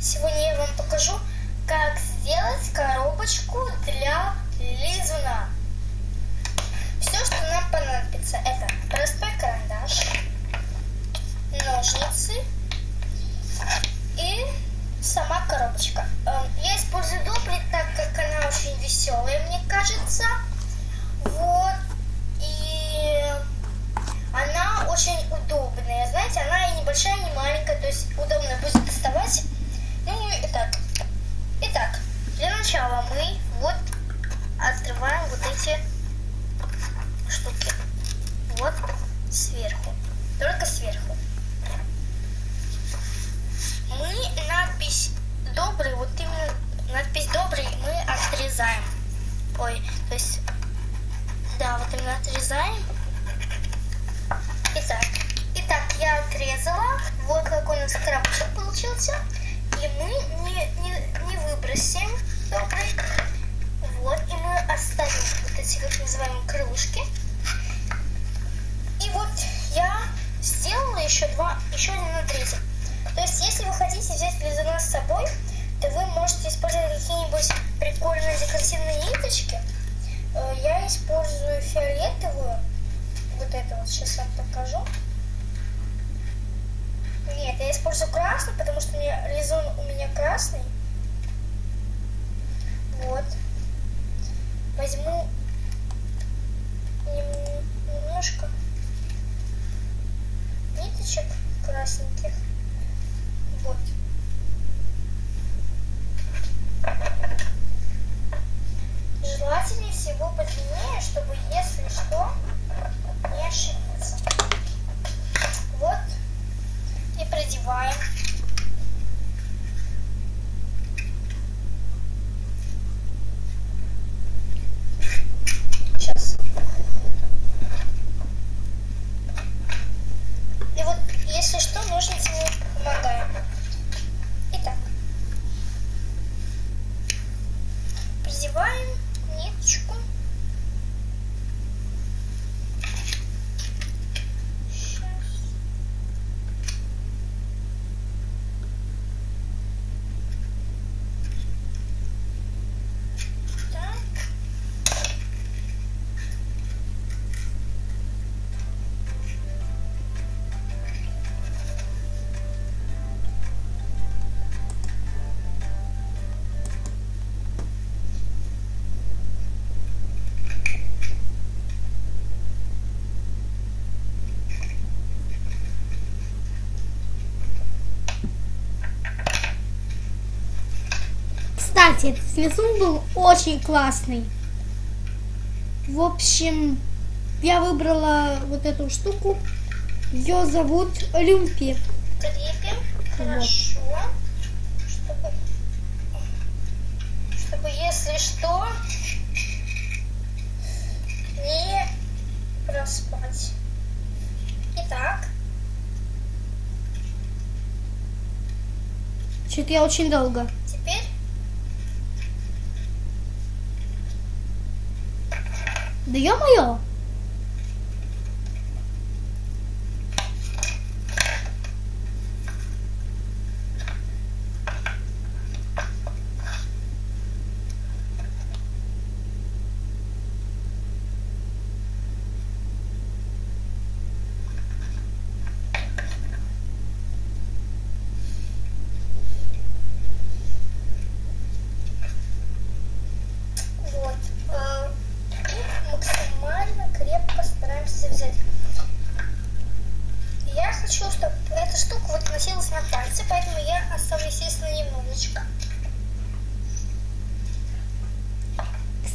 Сегодня я вам покажу, как сделать коробочку для лизуна. Все, что нам понадобится, это простой карандаш, ножницы и сама коробочка. Эм, Я использую добрый, так как она очень веселая, мне кажется. Вот. И она очень удобная. Знаете, она и небольшая, и не маленькая, то есть удобно будет доставать. Ну, итак. Итак, для начала мы вот открываем вот эти штуки. Вот сверху. Только сверху. Мы надпись добрый, вот именно надпись добрый мы отрезаем. Ой, то есть, да, вот именно отрезаем. Итак, итак, я отрезала. Коробочек получился. И мы не, не, не выбросим добрый. Вот, и мы оставим вот эти, как называемые, крылышки. И вот я сделала еще два, еще один надрезик. То есть, если вы хотите взять лизуна с собой, то вы можете использовать какие-нибудь прикольные декоративные ниточки. Э, Я использую фиолетовую. Вот это вот сейчас вам покажу. Использую красный, потому что меня лизун у меня красный. Вот. Возьму нем- немножко ниточек красненьких. Кстати, рисунок был очень классный. В общем, я выбрала вот эту штуку. Ее зовут Люмпи. крепим хорошо, чтобы, чтобы если что не проспать. Итак, Что-то я очень долго. 你有没有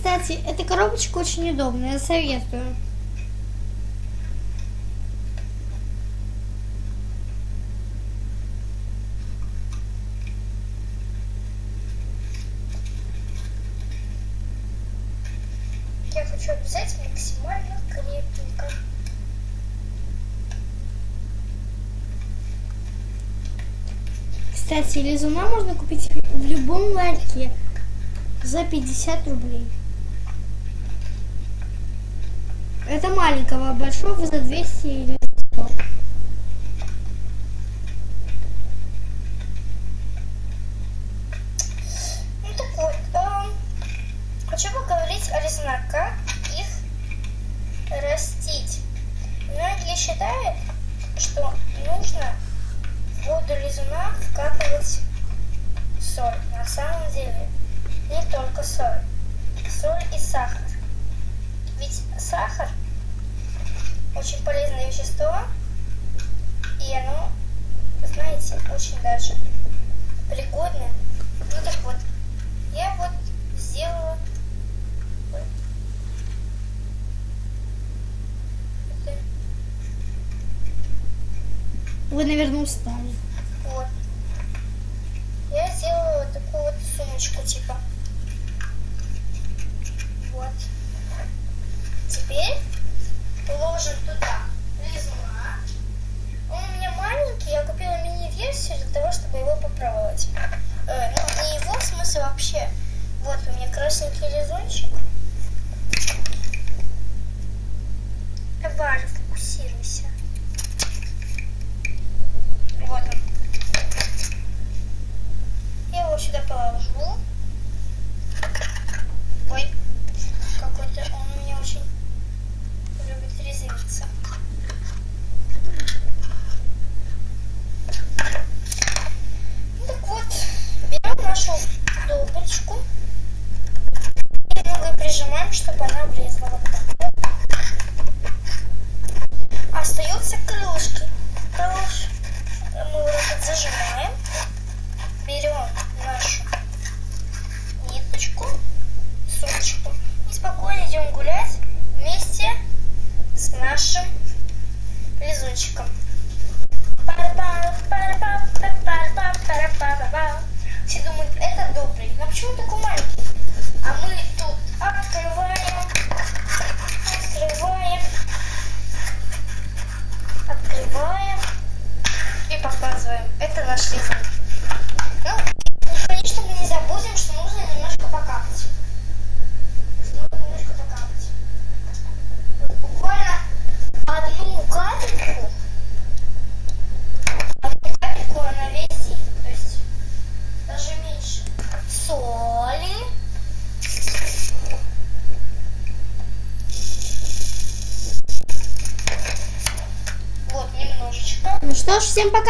Кстати, эта коробочка очень удобная, советую. Я хочу обязать максимально крепенько. Кстати, лизуна можно купить в любом ларьке за 50 рублей. Это маленького, а большого за 200 или 100. Ну так вот, эм, хочу поговорить о резнаках, как их растить. Ну, Многие считают, что нужно в воду лизуна вкапывать соль. На самом деле не только соль, соль и сахар. Ведь сахар – очень полезное вещество, и оно, знаете, очень даже пригодное. Ну так вот, я вот сделала Вы, наверное, устали. Вот. Я сделала вот такую вот сумочку, типа. Вот. Теперь положим туда лизуна. Он у меня маленький, я купила мини-версию для того, чтобы его попробовать. Э, ну, не его, в смысле вообще. Вот у меня красненький лизунчик. Прижимаем, чтобы она влезла вот так. Остаются крылышки. Наш лизун. Ну, конечно, мы не забудем, что нужно немножко покапать. Нужно немножко покапать. Вот буквально одну капельку, одну капельку на весь день. То есть даже меньше. Соли. Вот, немножечко. Ну что ж, всем пока.